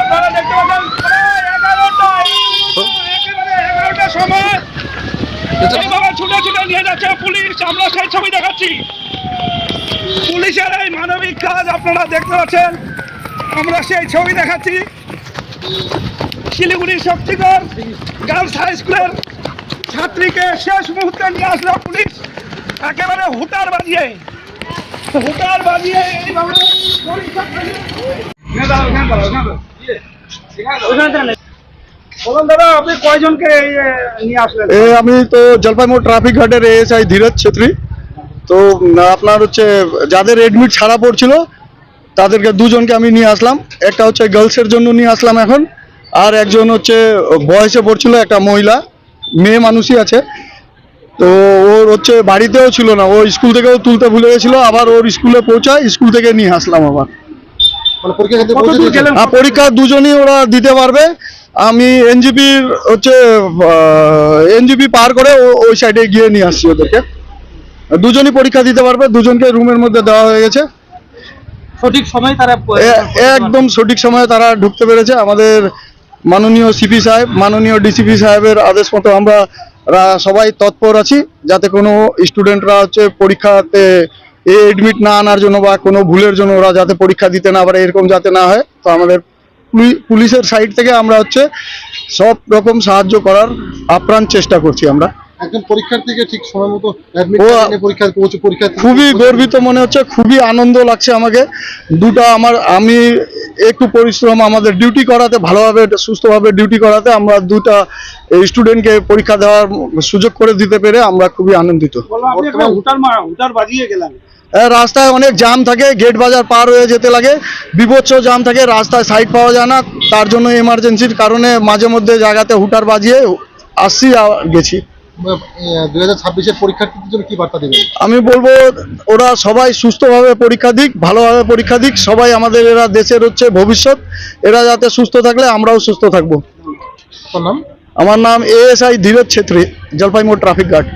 আপনারা দেখতে পাচ্ছেন এগারোটা সময়। এইভাবে ছুটে ছুটে নিয়ে যাচ্ছে পুলিশ, আমরা সেই ছবি দেখাচ্ছি। পুলিশের এই মানবিক কাজ আপনারা দেখতে পাচ্ছেন। আমরা সেই ছবি দেখাচ্ছি। শিলিগুড়ি শক্তিগড় গার্লস হাই স্কুলের ছাত্রীকে শেষ মুহূর্তে নিয়ে আসলো পুলিশ। একেবারে হুটার বাজিয়ে। হুটার বাজিয়ে এইভাবে পরীক্ষা বলুন দাদা আপনি কয়জনকে এই, নিয়ে আসলেন? এ আমি তো জলপাইগুড়ি ট্রাফিক ঘাটের এএসআই ধীরজ ছেত্রী। তো আপনার হচ্ছে যাদের এডমিট ছাড়া পড়ছিল তাদেরকে দুজনকে আমি নিয়ে আসলাম। একটা হচ্ছে গার্লসের জন্য নিয়ে আসলাম এখন আর একজন হচ্ছে বয়সে পড়ছিল একটা মহিলা মেয়ে মানুষই আছে। তো ওর হচ্ছে বাড়িতেও ছিল না ও স্কুল থেকেও তুলতে ভুলে গেছিল আবার ওর স্কুলে পৌঁছায় স্কুল থেকে নিয়ে আসলাম আবার। মানে পরীক্ষা হ্যাঁ পরীক্ষা দুজনই ওরা দিতে পারবে। আমি এনজিপির হচ্ছে এনজিপি পার করে ও- ওই সাইডে গিয়ে নিয়ে আসছি ওদেরকে। দুজনই পরীক্ষা দিতে পারবে দুজনকে রুমের মধ্যে দেওয়া হয়ে গেছে। সঠিক সময় তারা একদম সঠিক সময়ে তারা ঢুকতে পেরেছে। আমাদের মাননীয় সিপি সাহেব, মাননীয় ডিসিপি সাহেবের আদেশ মতো আমরা সবাই তৎপর আছি, যাতে কোনো স্টুডেন্টরা হচ্ছে পরীক্ষাতে এডমিট না আনার জন্য বা কোনো ভুলের জন্য ওরা যাতে পরীক্ষা দিতে না পারে, এরকম যাতে না হয়। তো আমাদের পুলি- পুলিশের সাইড থেকে আমরা হচ্ছে সব রকম সাহায্য করার আপ্রাণ চেষ্টা করছি আমরা। একজন পরীক্ষার্থীকে ঠিক সময় মতো অ্যাডমিট ও- পরীক্ষা পৌঁছে পরীক্ষা খুবই গর্বিত মনে হচ্ছে খুবই আনন্দ লাগছে আমাকে। দুটা আমার আমি একটু পরিশ্রম আমাদের ডিউটি করাতে ভালোভাবে সুস্থভাবে ডিউটি করাতে আমরা দুটা স্টুডেন্টকে পরীক্ষা দেওয়ার সুযোগ করে দিতে পেরে আমরা খুবই আনন্দিত। বললাম আপনি একটা হুটার মারা হুটার বাজিয়ে গেলেন। এ, রাস্তায় অনেক জাম থাকে গেট বাজার পার হয়ে যেতে লাগে বিভৎস জাম থাকে রাস্তায় সাইড পাওয়া যায় না তার জন্য এমার্জেন্সির কারণে মাঝে মধ্যে জায়গাতে হুটার বাজিয়ে আসছি গেছি। দুই হাজার ছাব্বিশের পরীক্ষার্থীদের জন্য কি বার্তা দেবেন? আমি বলব ওরা সবাই সুস্থভাবে পরীক্ষা দিক ভালোভাবে পরীক্ষা দিক। সবাই আমাদের এরা দেশের হচ্ছে ভবিষ্যৎ। এরা যাতে সুস্থ থাকলে আমরাও সুস্থ থাকব। নাম? আমার নাম ASI Dhiraj Chhetri Jalpaimor traffic guard.